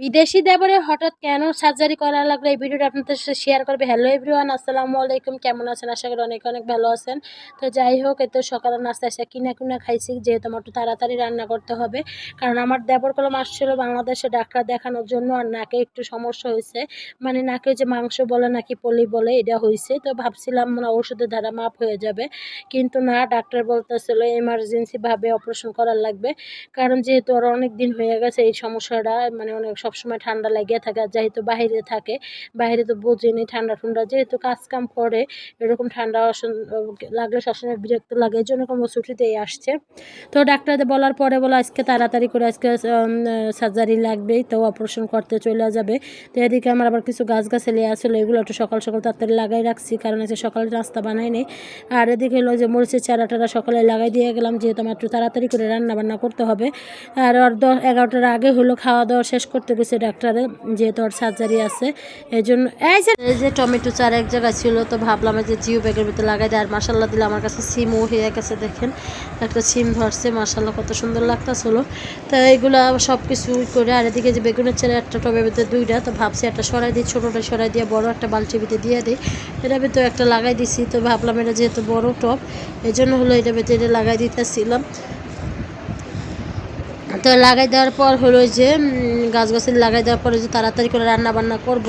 বিদেশি দেবরে হঠাৎ কেন সার্জারি করা লাগল? এই ভিডিওটা আপনাদের সাথে শেয়ার করবে। হ্যালো এভরিওয়ান আসসালামু আলাইকুম। কেমন আছেন? আশা করি অনেক অনেক ভালো আছেন। তো যাই হোক এত সকালে নাস্তা এসে কিনা কিনা খাইছি। যেহেতু আমার একটু তাড়াতাড়ি রান্না করতে হবে। কারণ আমার দেবর কলম আসছিল বাংলাদেশে ডাক্তার দেখানোর জন্য আর নাকে একটু সমস্যা হয়েছে। মানে নাকে যে মাংস বলে নাকি পলি বলে, এটা হয়েছে। তো ভাবছিলাম মানে ওষুধের দ্বারা মাপ হয়ে যাবে। কিন্তু না, ডাক্তার বলতেছিল এমার্জেন্সি ভাবে অপারেশন করার লাগবে। কারণ যেহেতু ওর অনেক দিন হয়ে গেছে এই সমস্যাটা মানে অনেক সবসময় ঠান্ডা লেগে থাকে আর যেহেতু বাইরে থাকে বাইরে তো বোঝেনি ঠান্ডা ঠান্ডা, যেহেতু কাজ কাম করে, এরকম ঠান্ডা লাগলে সবসময় বিরক্ত লাগে এই জন্য কোনো ছুটিতেই আসছে। তো ডাক্তারদের বলার পরে বলো, আজকে তাড়াতাড়ি করে আজকে সার্জারি লাগবেই তো অপারেশন করতে চলে যাবে। তো এদিকে আমার আবার কিছু গাছ গাছালি আসলে এগুলো একটু সকাল সকাল তাড়াতাড়ি লাগাই রাখছি, কারণ হচ্ছে সকালে নাস্তা বানাই নেই। আর এদিকে হলো যে মরিচের চারা টারা সকালে লাগাই দিয়ে গেলাম, যেহেতু আমার একটু তাড়াতাড়ি করে রান্না বান্না করতে হবে। আর দশ, এগারোটার আগে হলো খাওয়া দাওয়া শেষ করতে গেছে ডাক্তারে, যেহেতু ওর সার্জারি আছে এই জন্য এই যে টমেটো চারা এক জায়গায় ছিল, তো ভাবলাম যে জিও ব্যাগের ভিতরে লাগাই দেয়। আর মাসাল্লাহ দিলে আমার কাছে সিমও হয়ে গেছে, দেখেন। একটা সিম ধরছে মাসাল্লাহ কত সুন্দর লাগতেছিল। তো এইগুলো সব কিছু করে, আর এদিকে যে বেগুনের চারা, একটা টবের ভিতরে দুইটা, তো ভাবছি একটা সরাই দিই, ছোটোটা সরাই দিয়ে বড় একটা বালতির ভিতরে দিয়ে দিই। এটা ভিতরে একটা লাগাই দিছি, তো ভাবলাম এটা যেহেতু বড় টব এই জন্য হলো এটা ভিতরে লাগাই দিতেছিলাম। তো লাগাই দেওয়ার পর হলো যে গাছ গাছালি লাগাই দেওয়ার পরে যে তাড়াতাড়ি করে রান্না বান্না করব।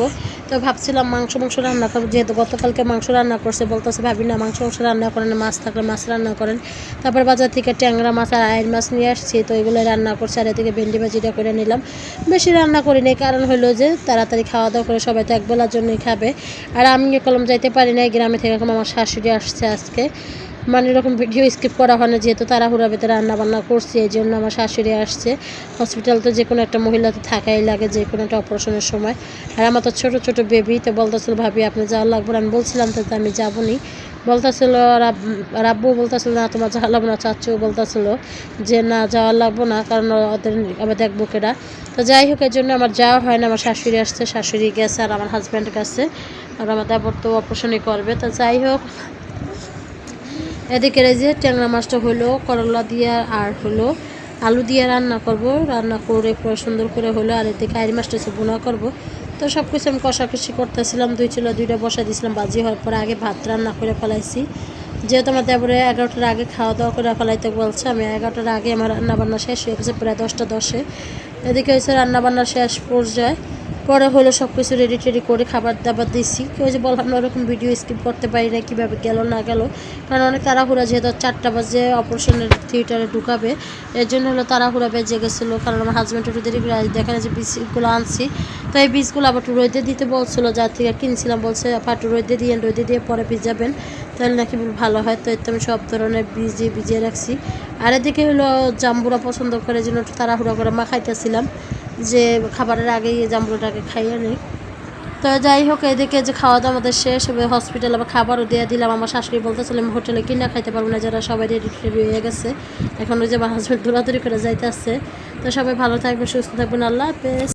তো ভাবছিলাম মাংস মাংস রান্না করব, যেহেতু গতকালকে মাংস রান্না করছে, বলতেছে ভাবি, না, মাংস মাংস রান্না করেন, মাছ থাকলে মাছ রান্না করেন। তারপর বাজার থেকে ট্যাংরা মাছ আর আয়ের মাছ নিয়ে আসছি, তো এগুলো রান্না করছে আর এদিকে ভেন্ডি ভাজিটা করে নিলাম। বেশি রান্না করিনি, কারণ হলো যে তাড়াতাড়ি খাওয়া দাওয়া করে সবাই তো একবেলার জন্যই খাবে। আর আমি কলম যাইতে পারি না গ্রামে থেকে এখন আমার শাশুড়ি আসছে আজকে। মানে এরকম ভিডিও স্কিপ করা হয় না, যেহেতু তাড়াহুড়া ভেতরে রান্না বান্না করছি, এই জন্য আমার শাশুড়ি আসছে। হসপিটাল তো যে কোনো একটা মহিলা তো থাকাই লাগে যে কোনো একটা অপারেশনের সময়। আর আমার তো ছোটো ছোটো বেবি তো বলতেছিল, ভাবি, আপনি যাওয়া লাগবে। আমি বলছিলাম তো আমি যাব নি বলতেছিল রাব্বু বলতেছিল, না, তোমার যাওয়া লাগবো না। চাচ্চু বলতেছিল যে, না যাওয়া লাগবো না, কারণ ওদের আবার দেখব কেডা। তো যাই হোক, এই জন্য আমার যাওয়া হয় না, আমার শাশুড়ি আসছে, শাশুড়ি গেছে আর আমার হাজব্যান্ড গেছে। আর আমার দেবর তো অপারেশনই করবে, তো যাই হোক। এদিকে যে ট্যাংরা মাছটা হলো, করলা দিয়ে আর হলো আলু দিয়ে রান্না করব। রান্না করে সুন্দর করে হলো আর এদিকে আইরি মাছটা হচ্ছে বোনা করব। তো সব কিছু আমি কষাকষি করতেছিলাম, দুই চুলা দুইটা বসা দিয়েছিলাম বাজি হওয়ার পরে আগে ভাত রান্না করে ফেলাইছি। যেহেতু আমার দেবরে এগারোটার আগে খাওয়া দাওয়া করে ফেলাইতে বলছে, আমি এগারোটার আগে আমার রান্নাবান্না শেষ হয়ে গেছে, প্রায় দশটা দশে। এদিকে হচ্ছে রান্না বান্না শেষ পর্যায়ে। পরে হলো সব কিছু রেডি টেডি করে খাবার দাবার দিছি কেউ যে বললাম না, ওরকম ভিডিও স্কিপ করতে পারি না কীভাবে গেল না গেল। কারণ অনেক তাড়াহুড়া যেহেতু চারটা বাজে অপারেশনের থিয়েটারে ঢুকাবে, এর জন্য হলো তাড়াহুড়া বেজে গেছিল। কারণ আমার হাজব্যান্ড একটু দেরি করে। দেখেন যে বীজগুলো আনছি। তো এই বীজগুলো আবার একটু রোদে দিতে বলছিলো যার থেকে কিনছিলাম, বলছে, আপা, একটু রোদে দিয়ে রোদে দিয়ে পরে ভিজাবেন তাহলে নাকি ভালো হয়। তো আমি সব ধরনের বীজই ভিজিয়ে রাখছি। আর এদিকে হলো জাম্বুরা পছন্দ করে জন্য একটু তাড়াহুড়া করে মাখাইতেছিলাম। যে খাবারের আগেই জামরুটাকে খাইয়ে নিই। তো যাই হোক, এদিকে যে খাওয়া দাওয়া আমাদের শেষ হবে হসপিটালে আবার খাবারও দিয়ে দিলাম। আমার শাশুড়ি বলতেছিল, আমি হোটেলে কিনা খাইতে পারব না, যারা সবাই রেডি টেডি হয়ে গেছে। এখন ওই যে আমার হাজব্যান্ড দৌড়াদৌড়ি করে যাইতে আসছে। তো সবাই ভালো থাকবেন, সুস্থ থাকবেন। আল্লাহ হাফেজ।